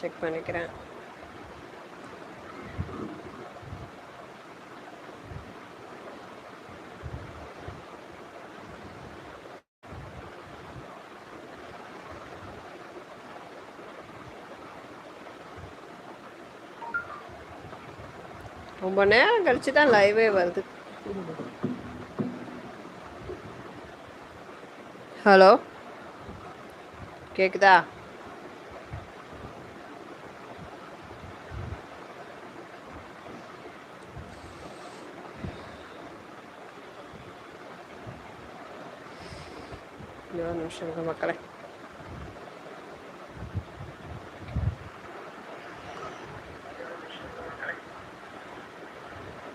Check பண்ணிக்கிறேன். ரொம்ப நேரம் கழிச்சு தான் லைவே வருது. ஹலோ கேக்குதா?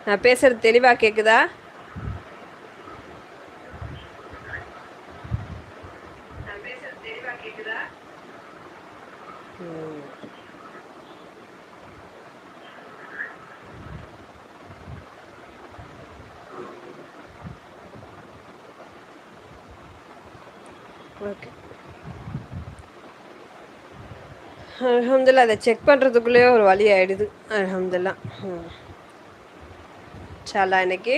நான் பேசுறது தெளிவா கேக்குதா? ம். ஓகே. அலமதுல்லா அதை செக் பண்ணுறதுக்குள்ளேயே ஒரு வழி ஆயிடுது. அலமதுல்லா ம் சாலா இன்னைக்கு?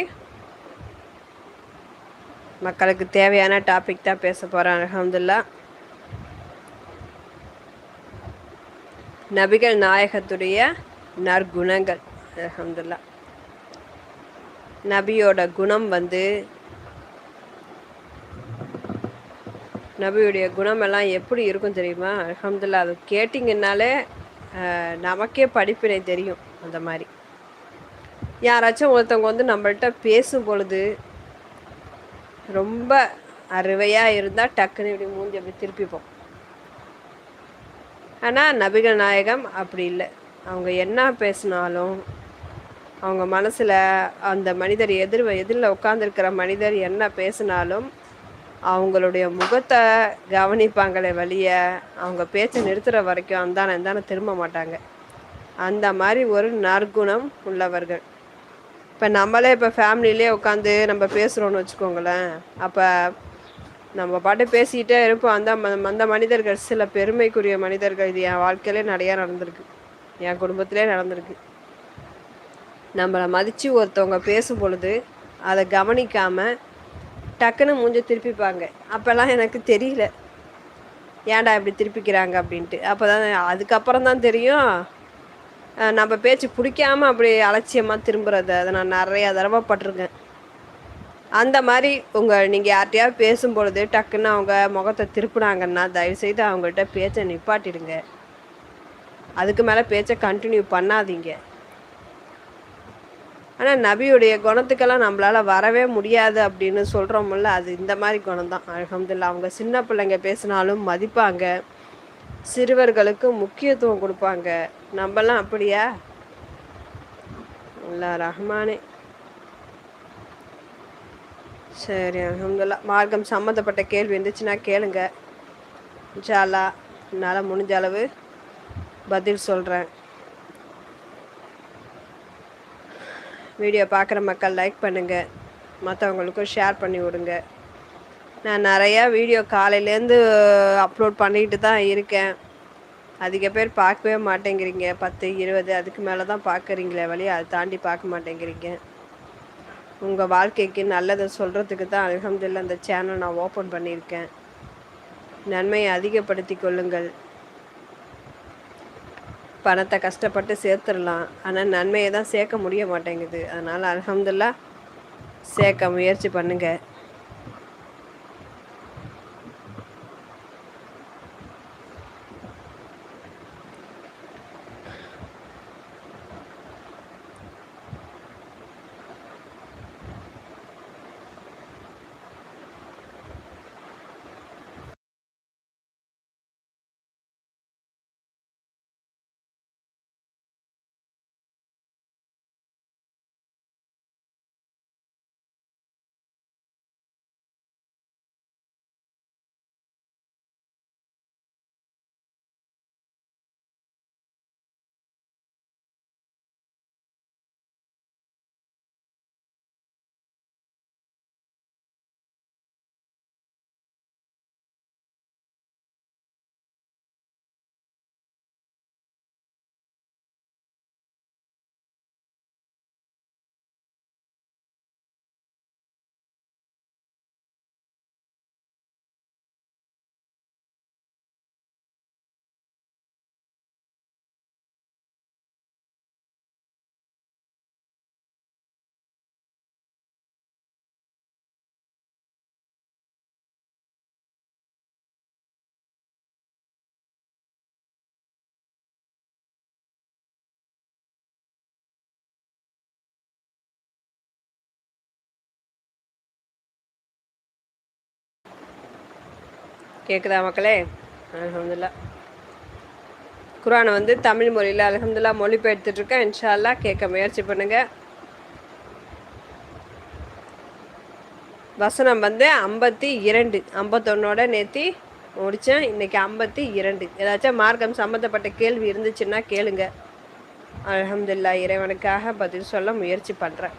மக்களுக்கு தேவையான டாபிக் தான் பேச போகிறேன் அலமதுல்லா நபிகள் நாயகத்துடைய நற்குணங்கள் அலமதுல்லா நபியோட குணம் வந்து நபியுடைய குணமெல்லாம் எப்படி இருக்கும் தெரியுமா? அலமதுல்லா அது கேட்டிங்கன்னாலே நமக்கே படிப்பினை தெரியும் அந்த மாதிரி. யாராச்சும் ஒருத்தவங்க வந்து நம்மள்கிட்ட பேசும் பொழுது ரொம்ப அருவையாக இருந்தால் டக்குன்னு இப்படி மூஞ்சி அப்படி திருப்பிப்போம். ஆனால் நபிகள் நாயகம் அப்படி இல்லை. அவங்க என்ன பேசினாலும் அவங்க மனசில் அந்த மனிதர் எதிர் எதிரில் உட்காந்துருக்கிற மனிதர் என்ன பேசினாலும் அவங்களுடைய முகத்தை கவனிப்பாங்களே வழிய அவங்க பேச்சை நிறுத்துகிற வரைக்கும் அந்தான இந்தான திரும்ப மாட்டாங்க. அந்த மாதிரி ஒரு நற்குணம் உள்ளவர்கள். இப்போ நம்மளே இப்போ ஃபேமிலியிலே உட்காந்து நம்ம பேசுகிறோன்னு வச்சுக்கோங்களேன். அப்போ நம்ம பாட்டு பேசிக்கிட்டே இருப்போம். அந்த ம- அந்த மனிதர்கள் சில பெருமைக்குரிய மனிதர்கள் இது என் வாழ்க்கையிலே நிறையா நடந்திருக்கு. என் குடும்பத்திலே நடந்திருக்கு. நம்மளை மதித்து ஒருத்தவங்க பேசும் பொழுது அதை கவனிக்காமல் டக்குன்னு மூஞ்ச திருப்பிப்பாங்க. அப்போல்லாம் எனக்கு தெரியல. ஏன்டா இப்படி திருப்பிக்கிறாங்க அப்படின்ட்டு. அப்போ தான் அதுக்கப்புறம் தான் தெரியும். நம்ம பேச்சு பிடிக்காம அப்படி அலட்சியமாக திரும்புறது. அதை நான் நிறையா தடவை பட்டிருக்கேன். அந்த மாதிரி உங்கள் நீங்கள் யார்கிட்டயாவது பேசும்பொழுது டக்குன்னு அவங்க முகத்தை திருப்புனாங்கன்னா தயவுசெய்து அவங்கள்ட்ட பேச்சை நிப்பாட்டிடுங்க. அதுக்கு மேலே பேச்சை கண்டினியூ பண்ணாதீங்க. ஆனால் நபியுடைய குணத்துக்கெல்லாம் நம்மளால் வரவே முடியாது அப்படின்னு சொல்கிறோம்ல அது இந்த மாதிரி குணம் தான் அலமதுல்லா அவங்க சின்ன பிள்ளைங்க பேசினாலும் மதிப்பாங்க. சிறுவர்களுக்கு முக்கியத்துவம் கொடுப்பாங்க. நம்மலாம் அப்படியா? அல்லா ரஹ்மானே. சரி அலமதுல்லா மார்க்கம் சம்மந்தப்பட்ட கேள்வி இருந்துச்சுன்னா கேளுங்க. இன்ஷால்லா என்னால் முடிஞ்ச அளவு பதில் சொல்கிறேன் வீடியோ பார்க்குற மக்கள் லைக் பண்ணுங்கள் மற்றவங்களுக்கும் ஷேர் பண்ணி விடுங்க. நான் நிறையா வீடியோ காலையிலேருந்து அப்லோட் பண்ணிக்கிட்டு தான் இருக்கேன். அதிக பேர் பார்க்கவே மாட்டேங்கிறீங்க. பத்து இருபது அதுக்கு மேலே தான் பார்க்குறீங்களே வழி அதை தாண்டி பார்க்க மாட்டேங்கிறீங்க. உங்கள் வாழ்க்கைக்கு நல்லதை சொல்கிறதுக்கு தான் அல்ஹம்துலில்லாஹ் அந்த சேனல் நான் ஓப்பன் பண்ணியிருக்கேன். நன்மையை அதிகப்படுத்தி கொள்ளுங்கள். பணத்தை கஷ்டப்பட்டு சேர்த்துடலாம். ஆனால் நன்மையை தான் சேர்க்க முடிய மாட்டேங்குது. அதனால் அல்ஹம்துலில்லாஹ் சேர்க்க முயற்சி பண்ணுங்கள் கேட்குதா மக்களே? அலமதுல்லா குரானை வந்து தமிழ் மொழியில் அலமதுல்லா மொழிபெயர்த்துட்ருக்கேன். இன்ஷால்லா கேட்க முயற்சி பண்ணுங்கள் வசனம் வந்து ஐம்பத்தி இரண்டு. ஐம்பத்தொன்னோட நேற்றி முடித்தேன் இன்றைக்கி ஐம்பத்தி இரண்டு. ஏதாச்சும் மார்க்கம் சம்மந்தப்பட்ட கேள்வி இருந்துச்சுன்னா கேளுங்க. அலமதுல்லா இறைவனுக்காக பதில் சொல்ல முயற்சி பண்ணுறேன்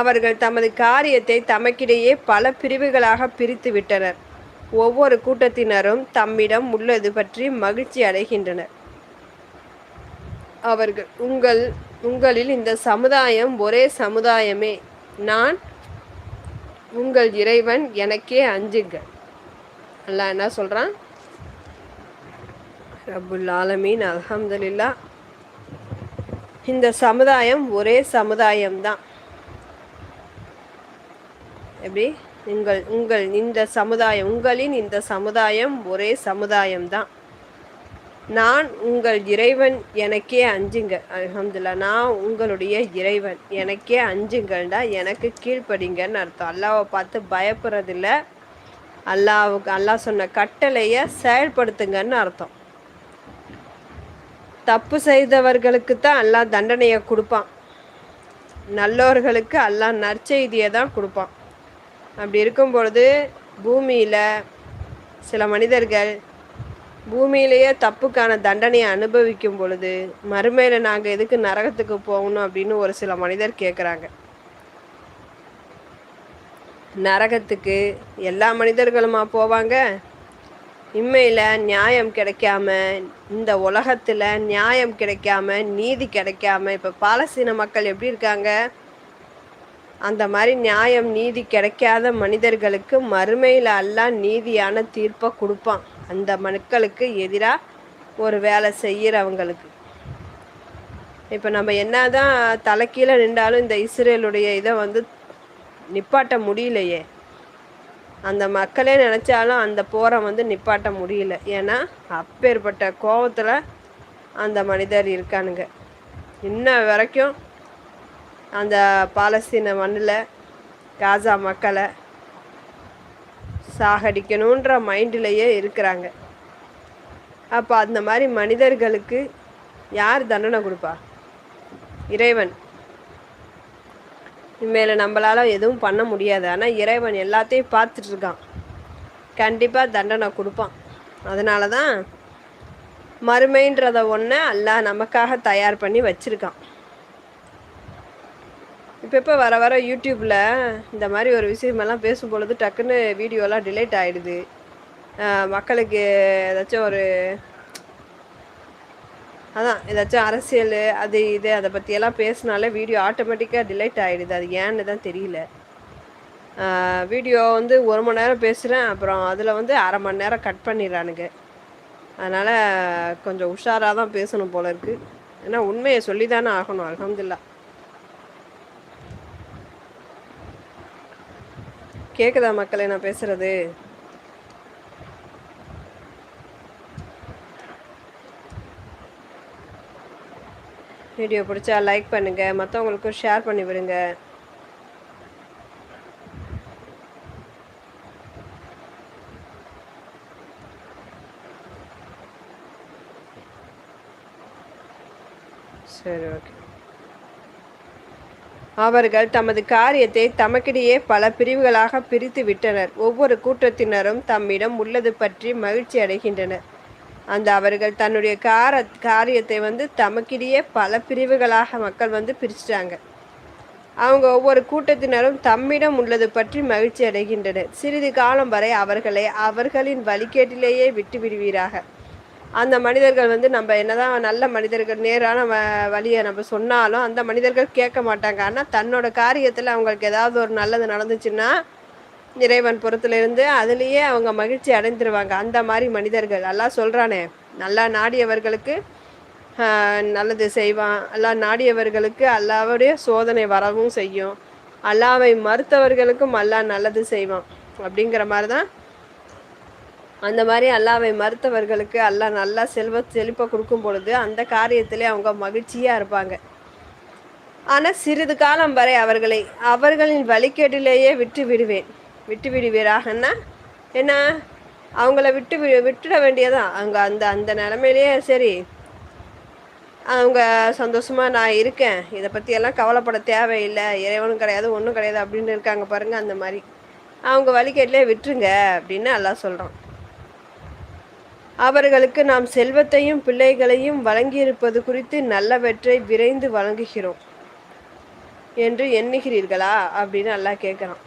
அவர்கள் தமது காரியத்தை தமக்கிடையே பல பிரிவுகளாக பிரித்து விட்டனர். ஒவ்வொரு கூட்டத்தினரும் தம்மிடம் உள்ளது பற்றி மகிழ்ச்சி அடைகின்றனர். அவர்கள் உங்கள் உங்களில் இந்த சமுதாயம் ஒரே சமுதாயமே. நான் உங்கள் இறைவன் எனக்கே அஞ்சுங்க அல்ல என்ன சொல்கிறான் ரபுல் ஆலமீன் அலமதுல்லா இந்த சமுதாயம் ஒரே சமுதாயம்தான். எப்படி? உங்கள் உங்கள் இந்த சமுதாயம் உங்களின் இந்த சமுதாயம் ஒரே சமுதாயம்தான். நான் உங்கள் இறைவன் எனக்கே அஞ்சுங்க. அலமதுல்லா நான் உங்களுடைய இறைவன் எனக்கே அஞ்சுங்கள்டா எனக்கு கீழ்ப்படிங்கன்னு அர்த்தம். அல்லாவை பார்த்து பயப்படுறதில்ல. அல்லாவுக்கு அல்லாஹ் சொன்ன கட்டளையை செயல்படுத்துங்கன்னு அர்த்தம். தப்பு செய்தவர்களுக்கு தான் அல்லாஹ் தண்டனையை கொடுப்பான். நல்லவர்களுக்கு அல்லாஹ் நற்செய்தியை தான் கொடுப்பான். அப்படி இருக்கும் பொழுது பூமியில் சில மனிதர்கள் பூமியிலேயே தப்புக்கான தண்டனையை அனுபவிக்கும் பொழுது மறுமையில் நாங்கள் எதுக்கு நரகத்துக்கு போகணும் அப்படின்னு ஒரு சில மனிதர் கேட்குறாங்க நரகத்துக்கு எல்லா மனிதர்களுமா போவாங்க? இம்மையில் நியாயம் கிடைக்காம இந்த உலகத்தில் நியாயம் கிடைக்காம நீதி கிடைக்காம இப்போ பாலஸ்தீன மக்கள் எப்படி இருக்காங்க? அந்த மாதிரி நியாயம் நீதி கிடைக்காத மனிதர்களுக்கு மறுமையில் எல்லாம் நீதியான தீர்ப்பை கொடுப்பான். அந்த மக்களுக்கு எதிராக ஒரு வேலை செய்கிறவங்களுக்கு இப்போ நம்ம என்ன தான் தலைக்கீழே நின்றாலும் இந்த இஸ்ரேலுடைய இதை வந்து நிப்பாட்ட முடியலையே. அந்த மக்களே நினச்சாலும் அந்த போரை வந்து நிப்பாட்ட முடியல. ஏன்னா அப்பேற்பட்ட கோபத்தில் அந்த மனிதர் இருக்கானுங்க. இன்ன வரைக்கும் அந்த பாலஸ்தீன மண்ணில் காசா மக்களை சாகடிக்கணுன்ற மைண்டிலேயே இருக்கிறாங்க. அப்போ அந்த மாதிரி மனிதர்களுக்கு யார் தண்டனை கொடுப்பா? இறைவன். இனிமேல் நம்மளால் எதுவும் பண்ண முடியாது. ஆனால் இறைவன் எல்லாத்தையும் பார்த்துட்ருக்கான் கண்டிப்பாக தண்டனை கொடுப்பான். அதனால தான் மறுமைன்றத ஒன்று எல்லாம் நமக்காக தயார் பண்ணி வச்சுருக்கான். இப்போ இப்போ வர வர யூடியூப்பில் இந்த மாதிரி ஒரு விஷயமெல்லாம் பேசும் பொழுது டக்குன்னு வீடியோலாம் டிலேட் ஆகிடுது மக்களுக்கு ஏதாச்சும் ஒரு அதான் ஏதாச்சும் அரசியல் அது இது அதை பற்றியெல்லாம் பேசினாலே வீடியோ ஆட்டோமேட்டிக்காக டிலேட் ஆகிடுது அது ஏன்னு தான் தெரியல. வீடியோ வந்து ஒரு மணி நேரம் பேசுகிறேன் அப்புறம் அதில் வந்து அரை மணி நேரம் கட் பண்ணிடுறானுங்க. அதனால் கொஞ்சம் உஷாராக தான் பேசணும் போல இருக்குது ஏன்னா உண்மையை சொல்லி தானே ஆகணும் அலமதுல்லா கேட்குதா மக்களை நான் பேசுகிறது வீடியோ பிடிச்சா லைக் பண்ணுங்கள் மற்றவங்களுக்கும் ஷேர் பண்ணி விடுங்க. சரி ஓகே அவர்கள் தமது காரியத்தை தமக்கிடையே பல பிரிவுகளாக பிரித்து விட்டனர். ஒவ்வொரு கூட்டத்தினரும் தம்மிடம் உள்ளது பற்றி மகிழ்ச்சி அடைகின்றனர். அந்த அவர்கள் தன்னுடைய கார காரியத்தை வந்து தமக்கிடையே பல பிரிவுகளாக மக்கள் வந்து பிரிச்சுட்டாங்க. அவங்க ஒவ்வொரு கூட்டத்தினரும் தம்மிடம் உள்ளது பற்றி மகிழ்ச்சி அடைகின்றனர். சிறிது காலம் வரை அவர்களை அவர்களின் வழிகேட்டிலேயே விட்டு விடுவீராக அந்த மனிதர்கள் வந்து நம்ம என்னதான் நல்ல மனிதர்கள் நேரான வ வழியை நம்ம சொன்னாலும் அந்த மனிதர்கள் கேட்க மாட்டாங்க. ஆனால் தன்னோட காரியத்தில் அவங்களுக்கு ஏதாவது ஒரு நல்லது நடந்துச்சுன்னா இறைவன் புறத்திலிருந்து அதுலேயே அவங்க மகிழ்ச்சி அடைந்துருவாங்க. அந்த மாதிரி மனிதர்கள். எல்லாம் சொல்கிறானே நல்லா நாடியவர்களுக்கு நல்லது செய்வான். எல்லாம் நாடியவர்களுக்கு அல்லாவுடைய சோதனை வரவும் செய்யும். அல்லாவை மறுத்தவர்களுக்கும் அல்லா நல்லது செய்வான். அப்படிங்கிற மாதிரி தான் அந்த மாதிரி அல்லாவை மறுத்தவர்களுக்கு அல்லா நல்லா செல்வ செழிப்பை கொடுக்கும் பொழுது அந்த காரியத்திலே அவங்க மகிழ்ச்சியாக இருப்பாங்க. ஆனால் சிறிது காலம் வரை அவர்களை அவர்களின் வழிகேட்டிலேயே விட்டு விடுவேன். விட்டு விடுவீராகன்னா என்ன? அவங்கள விட்டு விட்டுட வேண்டியதான் அவங்க அந்த அந்த நிலமையிலேயே சரி அவங்க சந்தோஷமாக நான் இருக்கேன். இதை பற்றியெல்லாம் கவலைப்பட தேவையில்லை. இறைவனும் கிடையாது ஒன்றும் கிடையாது அப்படின்னு இருக்காங்க பாருங்கள் அந்த மாதிரி. அவங்க வழிகேட்டிலே விட்டுருங்க அப்படின்னு எல்லாம் சொல்கிறோம் அவர்களுக்கு நாம் செல்வத்தையும் பிள்ளைகளையும் வழங்கியிருப்பது குறித்து நல்லவற்றை விரைந்து வழங்குகிறோம் என்று எண்ணுகிறீர்களா அப்படின்னு நல்லா கேட்குறான்.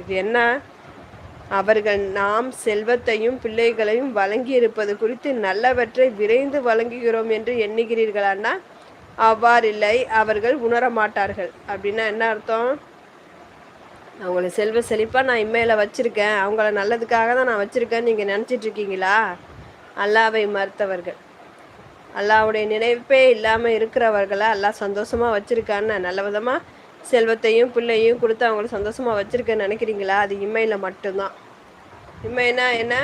இது என்ன? அவர்கள் நாம் செல்வத்தையும் பிள்ளைகளையும் வழங்கி இருப்பது குறித்து நல்லவற்றை விரைந்து வழங்குகிறோம் என்று எண்ணுகிறீர்களான்னா அவ்வாறில்லை அவர்கள் உணர மாட்டார்கள். அப்படின்னா என்ன அர்த்தம்? அவங்கள செல்வ செழிப்பாக நான் இம்மையில் வச்சுருக்கேன். அவங்கள நல்லதுக்காக தான் நான் வச்சுருக்கேன்னு நீங்கள் நினச்சிட்ருக்கீங்களா அல்லாவை மறுத்தவர்கள். அல்லாவுடைய நினைப்பே இல்லாமல் இருக்கிறவர்களை எல்லாம் சந்தோஷமாக வச்சுருக்கான்னு நல்ல விதமாக செல்வத்தையும் பிள்ளையும் கொடுத்து அவங்கள சந்தோஷமாக வச்சுருக்கேன்னு நினைக்கிறீங்களா? அது இம்மையில் மட்டும்தான். இம்மைனா என்ன?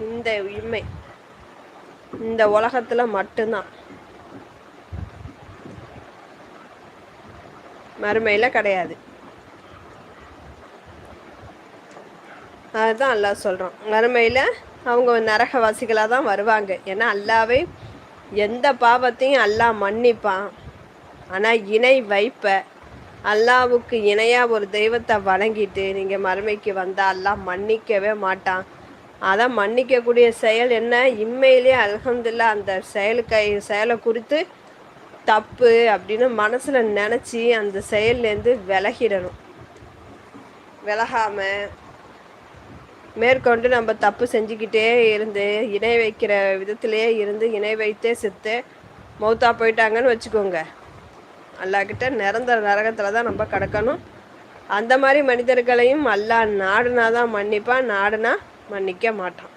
இந்த இம்மை. இந்த உலகத்தில் மட்டும்தான். மறுமையில் கிடையாது. அதுதான் அல்லாஹ் சொல்கிறோம் மறுமையில் அவங்க நரகவாசிகளாக தான் வருவாங்க. ஏன்னா அல்லாவே எந்த பாவத்தையும் அல்லா மன்னிப்பான். ஆனால் இணை வைப்ப. அல்லாவுக்கு இணையாக ஒரு தெய்வத்தை வணங்கிட்டு நீங்கள் மறுமைக்கு வந்தால் அல்லாஹ் மன்னிக்கவே மாட்டான். அதான் மன்னிக்கக்கூடிய செயல் என்ன? இம்மையிலே அலகம்துல்லா அந்த செயலுக்கு செயலை குறித்து தப்பு அப்படின்னு மனசில் நினச்சி அந்த செயல்லேருந்து விலகிடணும். விலகாமல் மேற்கொண்டு நம்ம தப்பு செஞ்சுக்கிட்டே இருந்து இணை வைக்கிற விதத்திலே இருந்து இணை வைத்தே செத்து மௌத்தா போயிட்டாங்கன்னு வச்சுக்கோங்க. அல்லாக்கிட்ட நிரந்தர நரகத்தில் தான் நம்ம கிடக்கணும். அந்த மாதிரி மனிதர்களையும் அல்லா நாடுனா தான் மன்னிப்பான் நாடுனா மன்னிக்க மாட்டான்.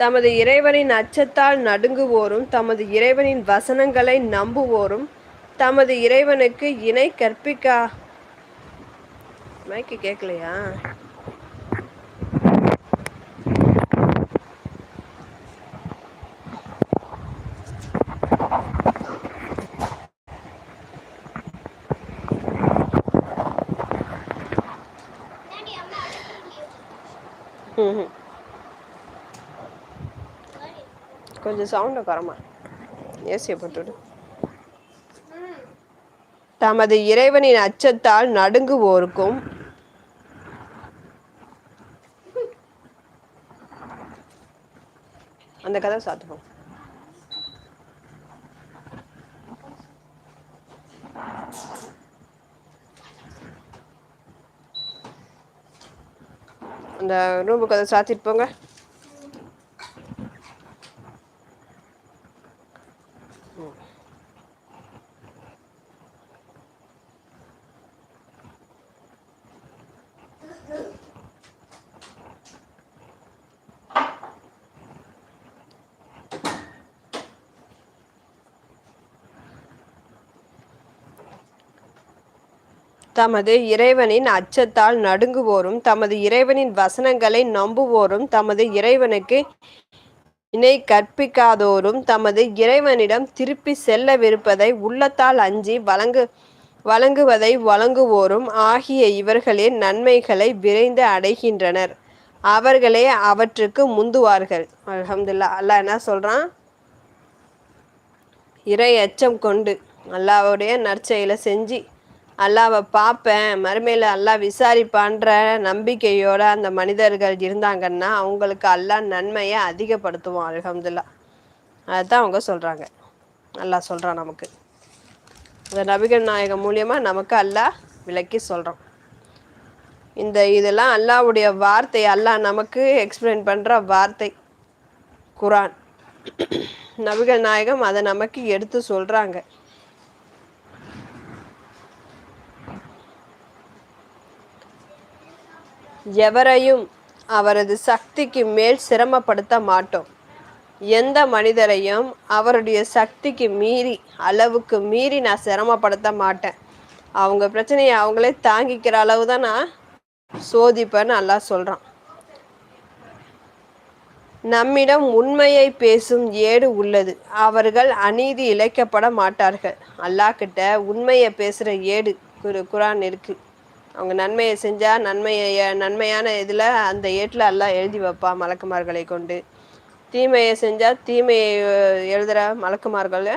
தமது இறைவனின் அச்சத்தால் நடுங்குவோரும் தமது இறைவனின் வசனங்களை நம்புவோரும் தமது இறைவனுக்கு இணை கற்பிக்கா மைக்கு கேட்கலையா கொஞ்சம் சவுண்டை குறமா. ஏசியை போட்டுவிடு தமது இறைவனின் அச்சத்தால் நடுங்குவோருக்கும் அந்த கதை சாத்துப்போம் அந்த ரூமுக்கு அதை சாத்திட்டு போங்க. தமது இறைவனின் அச்சத்தால் நடுங்குவோரும் தமது இறைவனின் வசனங்களை நம்புவோரும் தமது இறைவனுக்கு இணை கற்பிக்காதோரும் தமது இறைவனிடம் திருப்பி செல்லவிருப்பதை உள்ளத்தால் அஞ்சி வழங்கு வழங்குவதை வழங்குவோரும் ஆகிய இவர்களின் நன்மைகளை விரைந்து அடைகின்றனர். அவர்களே அவற்றுக்கு முந்துவார்கள். அலமதுல்லா அல்லாஹ் என்ன சொல்கிறான் இறை அச்சம் கொண்டு அல்லாவுடைய நற்செயலை செஞ்சு அல்லாவை பார்ப்பேன் மறுமையில் அல்லா விசாரிப்பான்ற நம்பிக்கையோட அந்த மனிதர்கள் இருந்தாங்கன்னா அவங்களுக்கு அல்லா நன்மையை அதிகப்படுத்துவோம் அலகம்துல்லா அதுதான் அவங்க சொல்கிறாங்க நல்லா சொல்கிறான் நமக்கு. இந்த நபிகள் நாயகம் மூலியமாக நமக்கு அல்லா விளக்கி சொல்கிறோம் இந்த இதெல்லாம் அல்லாவுடைய வார்த்தை அல்லாஹ் நமக்கு எக்ஸ்பிளைன் பண்ணுற வார்த்தை குரான். நபிகள் நாயகம் அதை நமக்கு எடுத்து சொல்கிறாங்க எவரையும் அவரது சக்திக்கு மேல் சிரமப்படுத்த மாட்டோம். எந்த மனிதரையும் அவருடைய சக்திக்கு மீறி அளவுக்கு மீறி நான் சிரமப்படுத்த மாட்டேன். அவங்க பிரச்சனையை அவங்களே தாங்கிக்கிற அளவு தான் நான் சோதிப்பேன்னு நல்லா சொல்கிறான் நம்மிடம் உண்மையை பேசும் ஏடு உள்ளது. அவர்கள் அநீதி இழைக்கப்பட மாட்டார்கள். அல்லாக்கிட்ட உண்மையை பேசுகிற ஏடு குரு குரான் இருக்குது அவங்க நன்மையை செஞ்சால் நன்மையை நன்மையான இதில் அந்த ஏட்டில் எல்லாம் எழுதி வைப்பான் மலக்குமார்களை கொண்டு. தீமையை செஞ்சால் தீமையை எழுதுகிற மலக்குமார்களை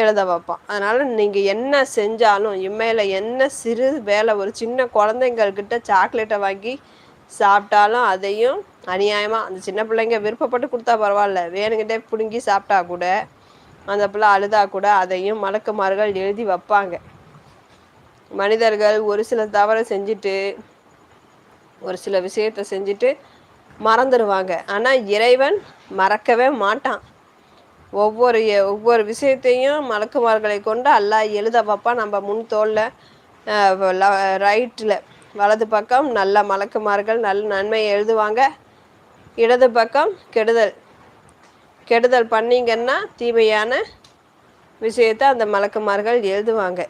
எழுத வைப்பான் அதனால் நீங்கள் என்ன செஞ்சாலும் இம்மையில் என்ன சிறு வேலை ஒரு சின்ன குழந்தைங்கள்கிட்ட சாக்லேட்டை வாங்கி சாப்பிட்டாலும் அதையும் அநியாயமாக அந்த சின்ன பிள்ளைங்க விருப்பப்பட்டு கொடுத்தா பரவாயில்ல வேணுங்கிட்டே பிடுங்கி சாப்பிட்டா கூட அந்த பிள்ளை அழுதா கூட அதையும் மலக்குமார்கள் எழுதி வைப்பாங்க. மனிதர்கள் ஒரு சில தவறை செஞ்சுட்டு ஒரு சில விஷயத்த செஞ்சுட்டு மறந்துடுவாங்க ஆனால் இறைவன் மறக்கவே மாட்டான். ஒவ்வொரு ஒவ்வொரு விஷயத்தையும் மலக்குமார்களை கொண்டு எல்லாம் எழுத வைப்பான் நம்ம முன் தோளில் ரைட்டில் வலது பக்கம் நல்ல மலக்குமார்கள் நல்ல நன்மையை எழுதுவாங்க. இடது பக்கம் கெடுதல். கெடுதல் பண்ணிங்கன்னா தீமையான விஷயத்தை அந்த மலக்குமார்கள் எழுதுவாங்க.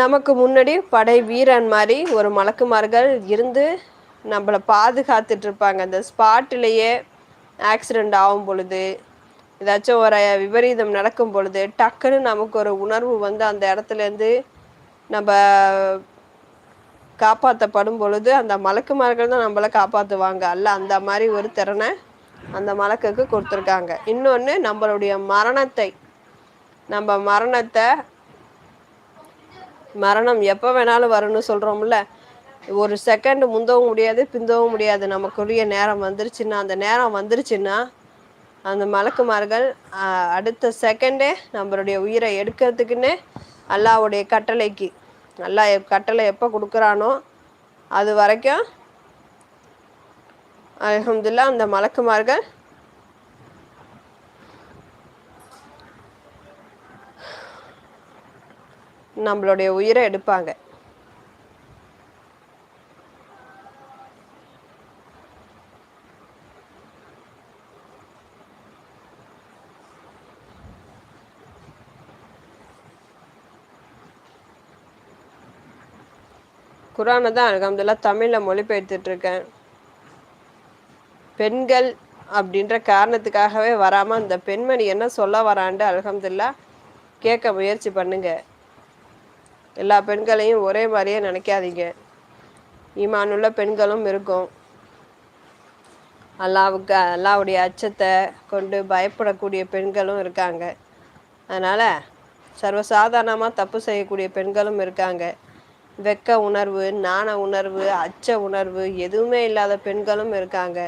நமக்கு முன்னாடி படை வீரன் மாதிரி ஒரு மலக்குமார்கள் இருந்து நம்மளை பாதுகாத்துட்டு இருப்பாங்க. அந்த ஸ்பாட்டிலேயே ஆக்சிடெண்ட் ஆகும் பொழுது ஏதாச்சும் ஒரு விபரீதம் நடக்கும் பொழுது டக்குன்னு நமக்கு ஒரு உணர்வு வந்து அந்த இடத்துலேருந்து நம்ம காப்பாற்றப்படும் பொழுது அந்த மலக்குமார்கள் தான் நம்மளை காப்பாற்றுவாங்க அல்ல அந்த மாதிரி ஒரு திறனை அந்த மலக்குக்கு கொடுத்துருக்காங்க. இன்னொன்று நம்மளுடைய மரணத்தை நம்ம மரணத்தை மரணம் எப்போ வேணாலும் வரும்னு சொல்கிறோம்ல ஒரு செகண்ட் முந்தவும் முடியாது பிந்தவும் முடியாது. நமக்குரிய நேரம் வந்துருச்சுன்னா அந்த நேரம் வந்துருச்சுன்னா அந்த மலக்குமார்கள் அடுத்த செகண்டே நம்மளுடைய உயிரை எடுக்கிறதுக்குன்னே அல்லாவுடைய கட்டளைக்கு நல்லா கட்டளை எப்போ கொடுக்குறானோ அது வரைக்கும் அலமதுல்லா அந்த மலக்குமார்கள் நம்மளுடைய உயிரை எடுப்பாங்க. குரானை தான் அலகம்துல்லா தமிழில் மொழிபெயர்த்துட்ருக்கேன் பெண்கள் அப்படின்ற காரணத்துக்காகவே வராமல் அந்த பெண்மணி என்ன சொல்ல வரான்ட்டு அலகம்துல்லா கேட்க முயற்சி பண்ணுங்க. எல்லா பெண்களையும் ஒரே மாதிரியே நினைக்காதீங்க. ஈமானுள்ள பெண்களும் இருக்கும். அல்லாவுக்கு அல்லாவுடைய அச்சத்தை கொண்டு பயப்படக்கூடிய பெண்களும் இருக்காங்க. அதனால் சர்வசாதாரணமாக தப்பு செய்யக்கூடிய பெண்களும் இருக்காங்க. வெக்க உணர்வு நாண உணர்வு அச்ச உணர்வு எதுவுமே இல்லாத பெண்களும் இருக்காங்க.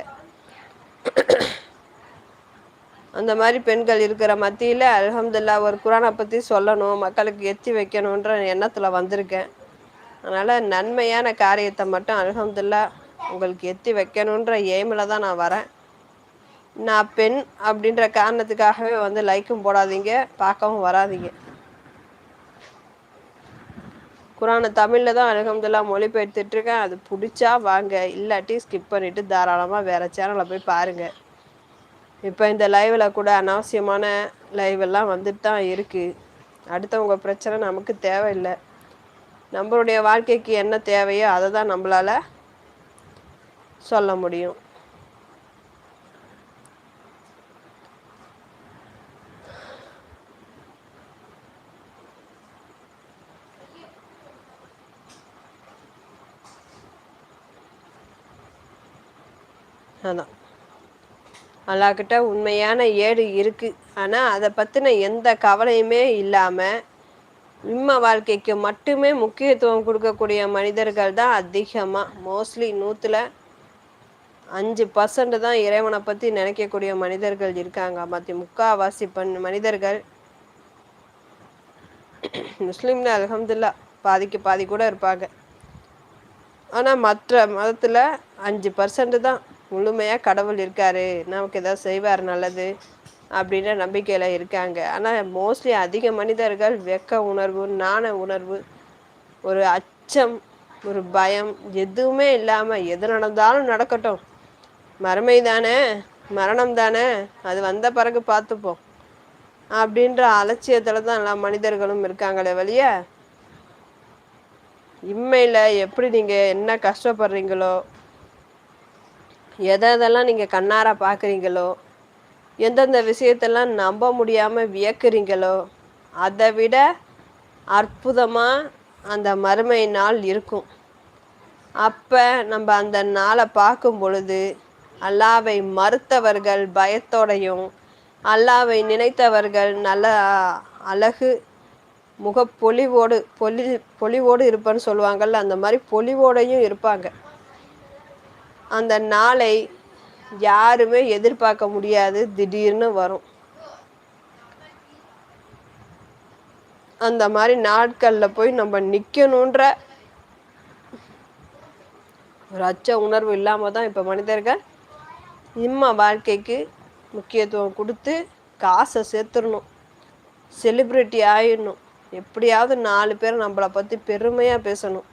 அந்த மாதிரி பெண்கள் இருக்கிற மத்தியில் அலமதுல்லா ஒரு குரானை பற்றி சொல்லணும் மக்களுக்கு எத்தி வைக்கணுன்ற எண்ணத்தில் வந்திருக்கேன். அதனால் நன்மையான காரியத்தை மட்டும் அலமதுல்லா உங்களுக்கு எத்தி வைக்கணுன்ற எய்மில் தான் நான் வரேன். நான் பெண் அப்படின்ற காரணத்துக்காகவே வந்து லைக்கும் போடாதீங்க பார்க்கவும் வராதிங்க. குரானை தமிழில் தான் அலகம்துல்லா மொழிபெயர்த்துட்ருக்கேன் அது பிடிச்சா வாங்க இல்லாட்டி ஸ்கிப் பண்ணிவிட்டு தாராளமாக வேறு சேனலில் போய் பாருங்கள் இப்போ இந்த லைவில் கூட அனாவசியமான லைவ் எல்லாம் வந்துட்டு தான் இருக்குது அடுத்தவங்க பிரச்சனை நமக்கு தேவையில்லை. நம்மளுடைய வாழ்க்கைக்கு என்ன தேவையோ அதை தான் நம்மளால் சொல்ல முடியும். அதான். அல்லாக்கிட்ட உண்மையான ஏடு இருக்குது ஆனால் அதை பற்றின எந்த கவலையுமே இல்லாமல் இம்ம வாழ்க்கைக்கு மட்டுமே முக்கியத்துவம் கொடுக்கக்கூடிய மனிதர்கள் தான் அதிகமாக மோஸ்ட்லி நூற்றில் அஞ்சு பர்சன்ட் தான் இறைவனை பற்றி நினைக்கக்கூடிய மனிதர்கள் இருக்காங்க. மற்ற முக்காவாசி பண் மனிதர்கள். முஸ்லீம்ல அலமதுல்லா பாதிக்கு பாதி கூட இருப்பாங்க. ஆனால் மற்ற மதத்தில் அஞ்சு பர்சன்ட் தான். முழுமையாக கடவுள் இருக்கார் நமக்கு எதாவது செய்வார் நல்லது அப்படின்ற நம்பிக்கையில் இருக்காங்க. ஆனால் மோஸ்ட்லி அதிக மனிதர்கள் வெக்க உணர்வு நாண உணர்வு ஒரு அச்சம் ஒரு பயம் எதுவுமே இல்லாமல் எது நடந்தாலும் நடக்கட்டும். மறுமை தானே மரணம் தானே அது வந்த பிறகு பார்த்துப்போம் அப்படின்ற அலட்சியத்தில் தான் எல்லா மனிதர்களும் இருக்காங்களே வழிய இம்மையில் எப்படி நீங்கள் என்ன கஷ்டப்படுறீங்களோ எதை எதெல்லாம் நீங்கள் கண்ணார பார்க்குறீங்களோ எந்தெந்த விஷயத்தெல்லாம் நம்ப முடியாமல் வியக்கிறீங்களோ அதை விட அற்புதமாக அந்த மறுமை நாள் இருக்கும். அப்போ நம்ம அந்த நாளை பார்க்கும் பொழுது அல்லாவை மறுத்தவர்கள் பயத்தோடையும் அல்லாவை நினைத்தவர்கள் நல்ல அழகு முகப்பொலிவோடு பொலி பொலிவோடு இருப்பேன்னு சொல்லுவாங்கள்ல அந்த மாதிரி பொலிவோடையும் இருப்பாங்க. அந்த நாளை யாருமே எதிர்பார்க்க முடியாது. திடீர்னு வரும். அந்த மாதிரி நாட்களில் போய் நம்ம நிற்கணுன்ற ஒரு அச்ச உணர்வு இல்லாமல் தான் இப்போ மனிதர்கள் இம்ம வாழ்க்கைக்கு முக்கியத்துவம் கொடுத்து காசை சேர்த்துடணும். செலிப்ரிட்டி ஆயிடணும். எப்படியாவது நாலு பேர் நம்மளை பற்றி பெருமையாக பேசணும்.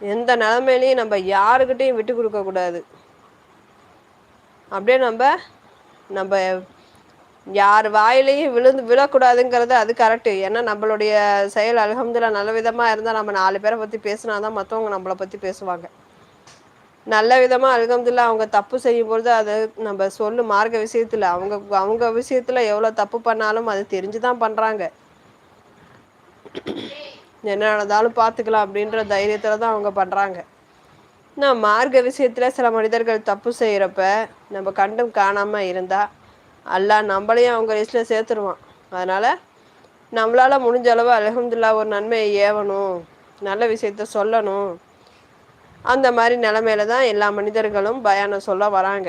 எந்த நிலமையிலையும் நம்ம யாருக்கிட்டையும் விட்டு கொடுக்கக்கூடாது அப்படியே நம்ம நம்ம யார் வாயிலையும் விழுந்து விழக்கூடாதுங்கிறது அது கரெக்டு ஏன்னா நம்மளுடைய செயல் அலகம்துல நல்ல விதமாக இருந்தால் நம்ம நாலு பேரை பற்றி பேசினா தான் மற்றவங்க நம்மளை பற்றி பேசுவாங்க. நல்ல விதமாக அலகம்துல்லா அவங்க தப்பு செய்யும் பொழுது அது நம்ம சொல்லு மார்க்க விஷயத்தில் அவங்க அவங்க விஷயத்தில் எவ்வளோ தப்பு பண்ணாலும் அது தெரிஞ்சு தான் பண்ணுறாங்க என்ன நடந்தாலும் பார்த்துக்கலாம் அப்படின்ற தைரியத்தில் தான் அவங்க பண்ணுறாங்க நான் மார்க்க விஷயத்தில் சில மனிதர்கள் தப்பு செய்கிறப்ப நம்ம கண்டும் காணாமல் இருந்தால் அல்லா நம்மளையும் அவங்க லிஸ்ட்டில் சேர்த்துருவான். அதனால் நம்மளால் முடிஞ்ச அளவு அலகம்துல்லா ஒரு நன்மையை ஏவணும் நல்ல விஷயத்த சொல்லணும். அந்த மாதிரி நிலமையில தான் எல்லா மனிதர்களும் பயானம் சொல்ல வராங்க.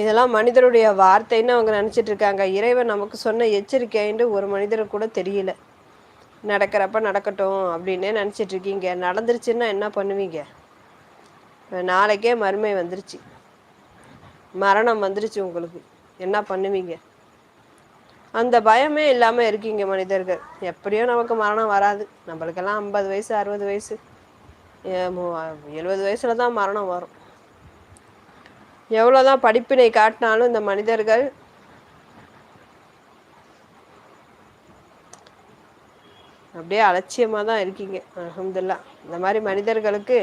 இதெல்லாம் மனிதருடைய வார்த்தைன்னு அவங்க நினச்சிட்டு இருக்காங்க. இறைவன் நமக்கு சொன்ன எச்சரிக்கைன்னு ஒரு மனிதருக்கு கூட தெரியல. நடக்கிறப்ப நடக்கட்டும் அப்படின்னே நினச்சிட்டு இருக்கீங்க. நடந்துருச்சுன்னா என்ன பண்ணுவீங்க? நாளைக்கே மறுமை வந்துருச்சு. மரணம் வந்துருச்சு உங்களுக்கு. என்ன பண்ணுவீங்க? அந்த பயமே இல்லாமல் இருக்கீங்க மனிதர்கள். எப்படியோ நமக்கு மரணம் வராது. நம்மளுக்கெல்லாம் ஐம்பது வயசு அறுபது வயசு. எழுபது வயசில் தான் மரணம் வரும். எவ்வளோதான் படிப்பினை காட்டினாலும் இந்த மனிதர்கள் அப்படியே அலட்சியமாக தான் இருக்கீங்க. அஹமதுல்லா இந்த மாதிரி மனிதர்களுக்கு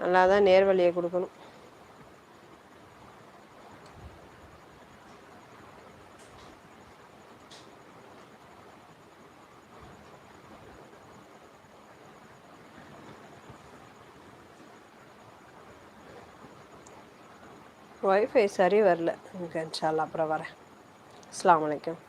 நல்லா தான் நேர்வழியை கொடுக்கணும். ஒய்ஃபை சரி வரல. இன்ஷால்லா அப்புறம் வரேன். அஸ்லாம் வலைக்கம்